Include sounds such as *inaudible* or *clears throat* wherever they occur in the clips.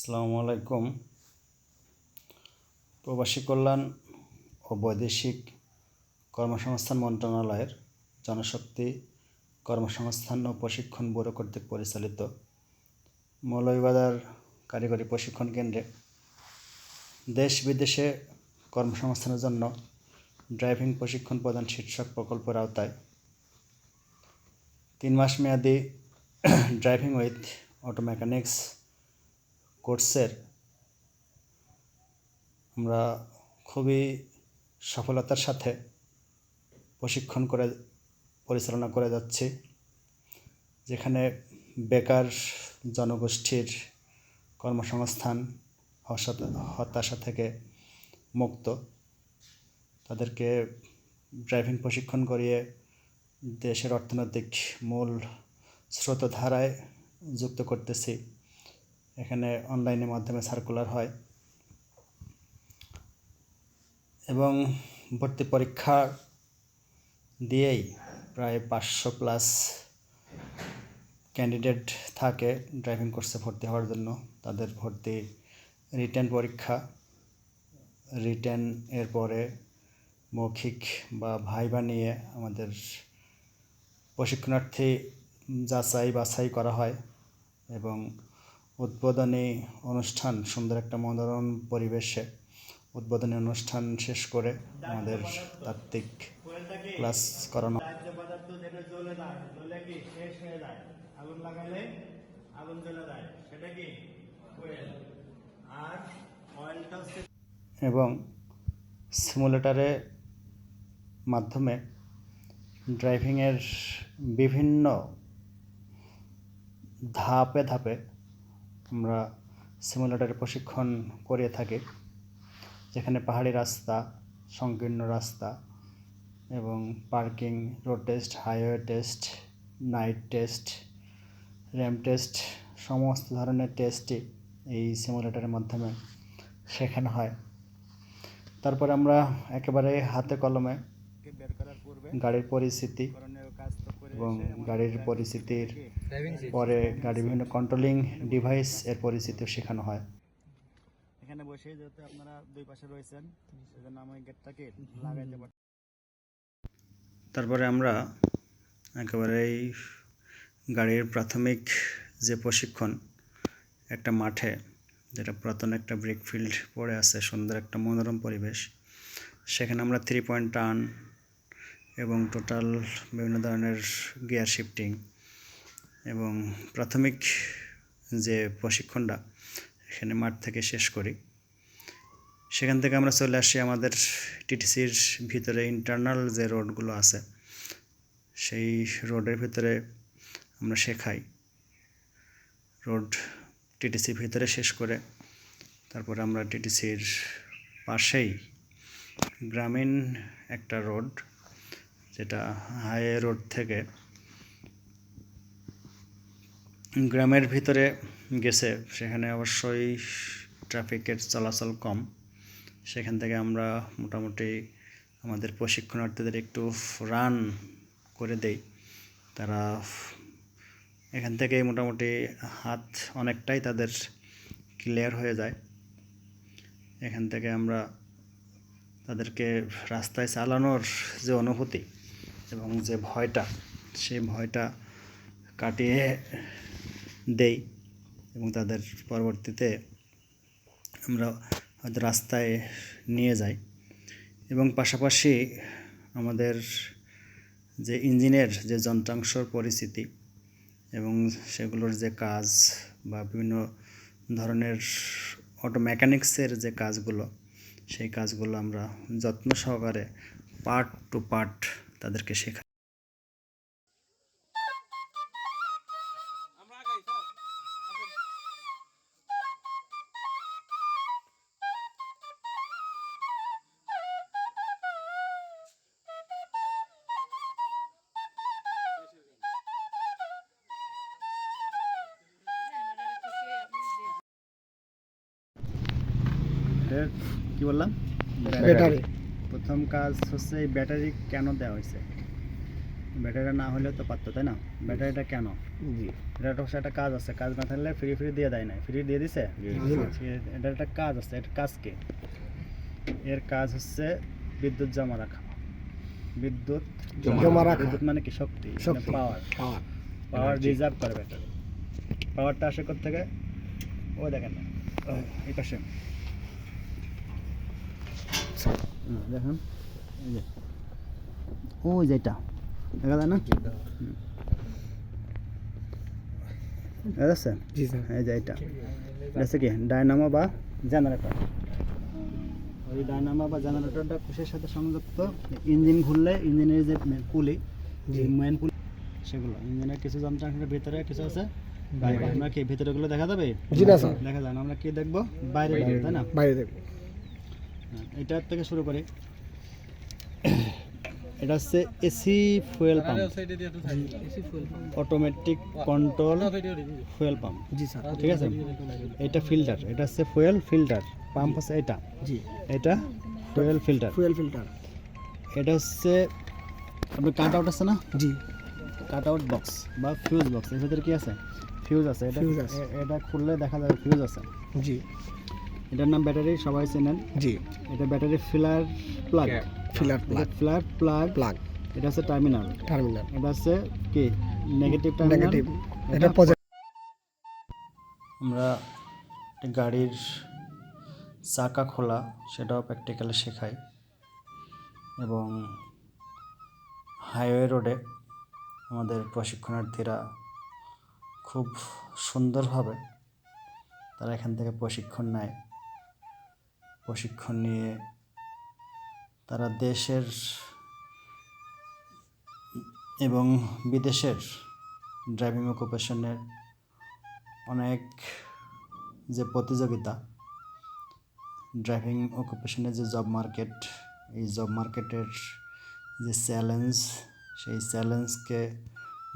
আসসালামু আলাইকুম। প্রবাসী কল্যাণ ও বৈদেশিক কর্মসংস্থান মন্ত্রণালয়ের জনশক্তি কর্মসংস্থান ও প্রশিক্ষণ ব্যুরো কর্তৃক পরিচালিত মৌলভীবাজার কারিগরি প্রশিক্ষণ কেন্দ্রে দেশ বিদেশে কর্মসংস্থানের জন্য ড্রাইভিং প্রশিক্ষণ প্রদান শীর্ষক প্রকল্পের আওতায় তিন মাস মেয়াদি *clears throat* ড্রাইভিং উইথ অটো মেকানিক্স কোর্সের আমরা খুবই সফলতার সাথে প্রশিক্ষণ করে, পরিচালনা করে যাচ্ছি, যেখানে বেকার জনগোষ্ঠীর কর্মসংস্থান হতাশা থেকে মুক্ত। তাদেরকে ড্রাইভিং প্রশিক্ষণ করিয়ে দেশের অর্থনৈতিক মূল স্রোতধারায় যুক্ত করতেছি। এখানে অনলাইনের মাধ্যমে সার্কুলার হয়। এবং ভর্তি পরীক্ষা দিয়েই প্রায় পাঁচশো প্লাস ক্যান্ডিডেট থাকে ড্রাইভিং কোর্সে ভর্তি হওয়ার জন্য। তাদের ভর্তি রিটেন পরীক্ষা রিটেন এর পরে মৌখিক বা ভাইবা নিয়ে আমাদের প্রশিক্ষণার্থী যাচাই বাছাই করা হয় এবং উদ্বোধনী অনুষ্ঠান, সুন্দর একটা মনোরম পরিবেশে উদ্বোধনী অনুষ্ঠান শেষ করে আমাদের তাত্ত্বিক ক্লাস করানো। এবং সিমুলেটারের মাধ্যমে ড্রাইভিংয়ের বিভিন্ন ধাপে ধাপে আমরা সিমুলেটারে প্রশিক্ষণ করে থাকি যেখানে পাহাড়ি রাস্তা সংকীর্ণ রাস্তা এবং parking road test highway test night test ramp test সমস্ত ধরনের টেস্টই এই সিমুলেটারের মাধ্যমে শেখানো হয়। তারপরে আমরা একেবারে হাতে কলমে বের করার গাড়ির পরিস্থিতি করণীয় কাজ তো করে এবং গাড়ির পরিস্থিতির পরে গাড়ির বিভিন্ন কন্ট্রোলিং ডিভাইস এর পরিস্থিতিও শেখানো হয়। এখানে বসে যেহেতু আপনারা দুই পাশে রয়েছেন সেজন্য আমি গেটটাকে লাগাইতে পারি তারপরে আমরা একেবারেই গাড়ির প্রাথমিক যে প্রশিক্ষণ একটা মাঠে যেটা পুরাতন একটা ব্রেক ফিল্ড পড়ে আছে সুন্দর একটা মনোরম পরিবেশ সেখানে আমরা থ্রি পয়েন্ট টার্ন এবং টোটাল বিভিন্ন ধরনের গিয়ার শিফটিং এবং প্রাথমিক যে প্রশিক্ষণটা এখানে মাঠ থেকে শেষ করি। সেখান থেকে আমরা চলে আসি আমাদের টিটিসির ভিতরে ইন্টারনাল যে রোডগুলো আছে, সেই রোডের ভিতরে আমরা শেখাই। রোড টিটিসির ভিতরে শেষ করে তারপরে আমরা টিটিসির পাশেই গ্রামীণ একটা রোড যেটা হাইওয়ে রোড থেকে গ্রামের ভিতরে গেছে, সেখানে অবশ্যই ট্রাফিকের চলাচল কম। সেখান থেকে আমরা মোটামুটি আমাদের প্রশিক্ষণার্থীদের একটু রান করে দেই। তারা এখান থেকে মোটামুটি হাত অনেকটাই তাদের ক্লিয়ার হয়ে যায়। এখান থেকে আমরা তাদেরকে রাস্তায় চালানোর যে অনুভূতি এবং যে ভয়টা সেই ভয়টা কাটিয়ে দেই এবং তাদের পরবর্তীতে আমরা হয়তো রাস্তায় নিয়ে যাই। এবং পাশাপাশি আমাদের যে ইঞ্জিনের যে যন্ত্রাংশর পরিস্থিতি এবং সেগুলোর যে কাজ বা বিভিন্ন ধরনের অটো মেকানিক্সের যে কাজগুলো, সেই কাজগুলো আমরা যত্ন সহকারে পার্ট টু পার্ট তাদেরকে শেখাই কি বললাম ব্যাটারি। প্রথম কাজ হচ্ছে এই ব্যাটারি কেন দেওয়া হয়েছে? ব্যাটারিটা না হলে তো পারতো তাই না? ব্যাটারিটা কেন? জি। এটা অবশ্য একটা কাজ আছে কাজ না থাকলে ফ্রি ফ্রি দিয়ে দেয় না ফ্রি দিয়ে দিছে? সে- এটা একটা কাজ আছে এটা কাজ কি? এর কাজ হচ্ছে বিদ্যুৎ জমা রাখা। বিদ্যুৎ জমা রাখা। বিদ্যুৎ মানে কি? শক্তি। পাওয়ার পাওয়ার রিজার্ভ করে ব্যাটারি। পাওয়ারটা আসে থেকে ও দেখেন না। এই পাশে। দেখেন যে। দেখা যায় না? এই যে এটা। এটা কি? ডায়নামো বা জেনারেটর। ওই ডায়নামো বা জেনারেটরটা কোষের সাথে সংযুক্ত। ইঞ্জিন ঘুরলে ইঞ্জিনের যে পুলি যে মেন পুলি সেগুলো। ইঞ্জিনের কিছু যন্ত্রাংশের ভিতরে কিছু আছে আমরা কি ভিতরে গুলো দেখা যাবে? জি না স্যার দেখা যায় না। আমরা কি দেখব? বাইরে দেখব, তাই না? বাইরে দেখব। এটার থেকে শুরু করি। এটা হচ্ছে AC fuel pump automatic control fuel pump জি স্যার। ঠিক আছে? এটা ফিল্টার এটা হচ্ছে ফুয়েল ফিল্টার পাম্প হচ্ছে এটা। জি। এটা ফুয়েল ফিল্টার ফুয়েল ফিল্টার এটা হচ্ছে আপনার কাট আউট আছে না? জি। কাট আউট বক্স বা ফিউজ বক্স এর ভিতরে কি আছে? ফিউজ আছে। এটা আছে। এটা খুললে দেখা যাবে ফিউজ আছে। জি। এটার নাম ব্যাটারি সবাই চেনেন। জি। এটা battery filler plug. Filler plug. Filler plug. Plug. এটা হচ্ছে টার্মিনাল। টার্মিনাল। এটা হচ্ছে কি? নেগেটিভ টার্মিনাল নেগেটিভ এটা পজিটিভ আমরা একটি গাড়ির চাকা খোলা সেটাও প্র্যাকটিক্যালি শেখাই। এবং হাইওয়ে রোডে আমাদের প্রশিক্ষণার্থীরা খুব সুন্দরভাবে তারা এখান থেকে প্রশিক্ষণ নেয়। প্রশিক্ষণ নিয়ে তারা দেশের এবং বিদেশের ড্রাইভিং অকুপেশনের অনেক যে প্রতিযোগিতা, ড্রাইভিং অকুপেশনের যে জব মার্কেট, এই জব মার্কেটের যে চ্যালেঞ্জ, সেই চ্যালেঞ্জকে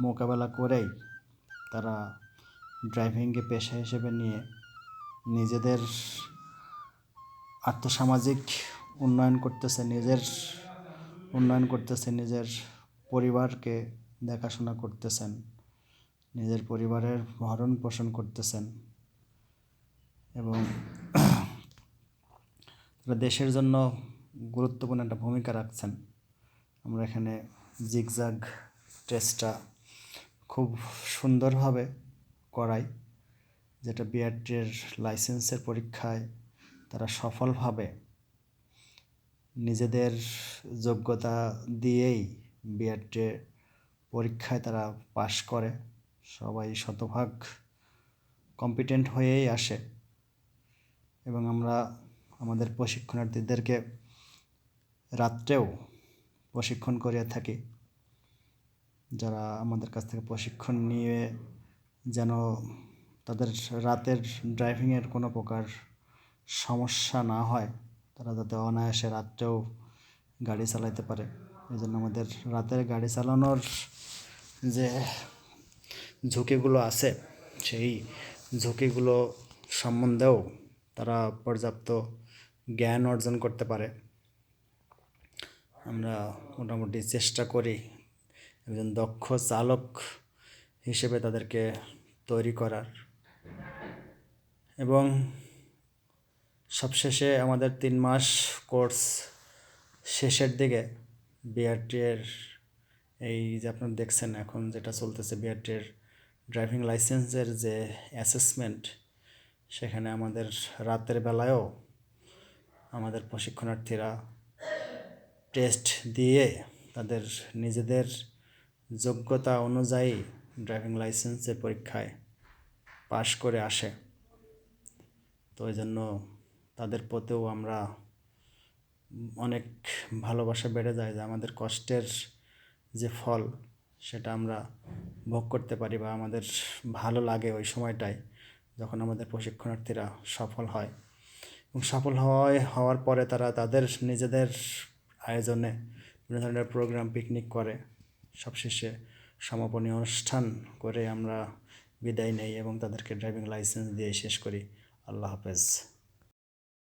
মোকাবেলা করেই তারা ড্রাইভিংকে পেশা হিসেবে নিয়ে নিজেদের আর্থসামাজিক উন্নয়ন করতেছে, নিজের উন্নয়ন করতেছে, নিজের পরিবারকে দেখাশোনা করতেছেন, নিজের পরিবারের ভরণ পোষণ করতেছেন এবং দেশের জন্য গুরুত্বপূর্ণ একটা ভূমিকা রাখছেন। আমরা এখানে জিগজাগ টেস্টটা খুব সুন্দরভাবে করাই, যেটা বিআরটির লাইসেন্সের পরীক্ষায় তারা সফলভাবে নিজেদের যোগ্যতা দিয়েই বিআরটি পরীক্ষায় তারা পাশ করে। সবাই শতভাগ কম্পিটেন্ট হয়েই আসে। এবং আমরা আমাদের প্রশিক্ষণার্থীদেরকে রাত্রেও প্রশিক্ষণ করিয়ে থাকি। যারা আমাদের কাছ থেকে প্রশিক্ষণ নিয়ে যেন তাদের রাতের ড্রাইভিংয়ের কোনো প্রকার সমস্যা না হয়, তারা যাতে অনায়াসে রাত্রেও গাড়ি চালাইতে পারে। এই জন্য আমাদের রাতের গাড়ি চালানোর যে ঝুঁকিগুলো আছে, সেই ঝুঁকিগুলো সম্বন্ধেও তারা পর্যাপ্ত জ্ঞান অর্জন করতে পারে। আমরা মোটামুটি চেষ্টা করি একজন দক্ষ চালক হিসেবে তাদেরকে তৈরি করার। এবং সবশেষে আমাদের তিন মাস কোর্স শেষের দিকে বিআরটির এই যে আপনারা দেখছেন এখন যেটা চলতেছে বিআরটির ড্রাইভিং লাইসেন্সের যে অ্যাসেসমেন্ট সেখানে আমাদের রাতের বেলায়ও আমাদের প্রশিক্ষণার্থীরা টেস্ট দিয়ে তাদের নিজেদের যোগ্যতা অনুযায়ী ড্রাইভিং লাইসেন্সের পরীক্ষায় পাশ করে আসে। তো এই জন্য তাদের প্রতিও আমরা অনেক ভালোবাসা বেড়ে যায়, যে আমাদের কষ্টের যে ফল সেটা আমরা ভোগ করতে পারি বা আমাদের ভালো লাগে ওই সময়টায় যখন আমাদের প্রশিক্ষণার্থীরা সফল হয়। এবং সফল হওয়ায় হওয়ার পরে তারা তাদের নিজেদের আয়োজনে বিভিন্ন ধরনের প্রোগ্রাম পিকনিক করে। সবশেষে সমাপনী অনুষ্ঠান করে আমরা বিদায় নেই এবং তাদেরকে ড্রাইভিং লাইসেন্স দিয়ে শেষ করি। আল্লাহ হাফেজ।